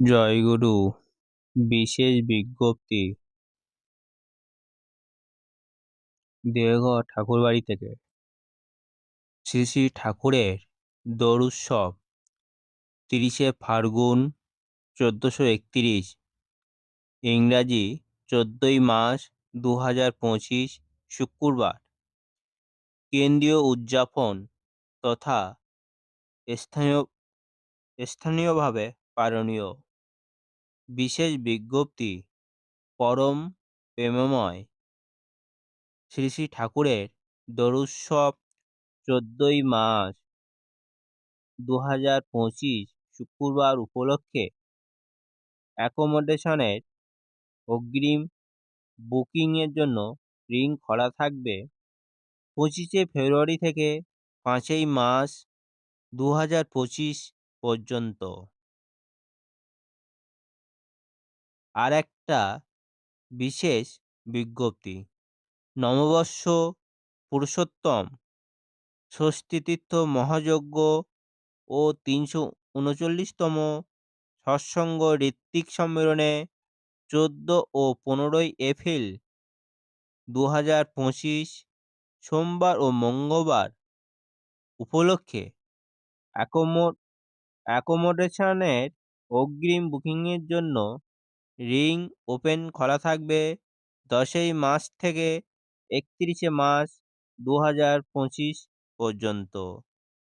জয়গুরু, বিশেষ বিজ্ঞপ্তি। দেওঘর ঠাকুরবাড়ি থেকে। শ্রী শ্রী ঠাকুরের দোল উৎসব তিরিশে ফাল্গুন চোদ্দোশো একত্রিশ। ইংরাজি, চোদ্দোই মাস দু হাজার পঁচিশ, শুক্রবার। কেন্দ্রীয় উদযাপন তথা স্থানীয়, স্থানীয়ভাবে পালনীয়। বিশেষ বিজ্ঞপ্তি, পরম প্রেমময়। শ্রী শ্রী ঠাকুরের দোল উৎসব চোদ্দোই মার্চ দু হাজার পঁচিশ শুক্রবার উপলক্ষে অ্যাকোমোডেশনের অগ্রিম বুকিংয়ের জন্য রিং খোলা থাকবে। পঁচিশে ফেব্রুয়ারি থেকে পাঁচই মার্চ দু হাজার পঁচিশ পর্যন্ত। আর একটা বিশেষ বিজ্ঞপ্তি, নববর্ষ পুরুষোত্তম, ষষ্ঠীতীর্থ মহাযজ্ঞ ও তিনশো উনচল্লিশতম সৎসঙ্গ ঋত্বিক সম্মেলনে চোদ্দ ও পনেরোই এপ্রিল দু হাজার পঁচিশ, সোমবার ও মঙ্গলবার উপলক্ষে অ্যাকোমোড অ্যাকোমোডেশনের অগ্রিম বুকিংয়ের জন্য রিং ওপেন খোলা থাকবে দশই মার্চ থেকে একত্রিশে মার্চ দু হাজার পঁচিশ পর্যন্ত।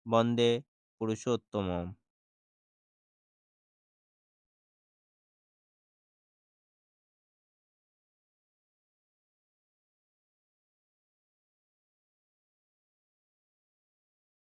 বন্দে পুরুষোত্তমম।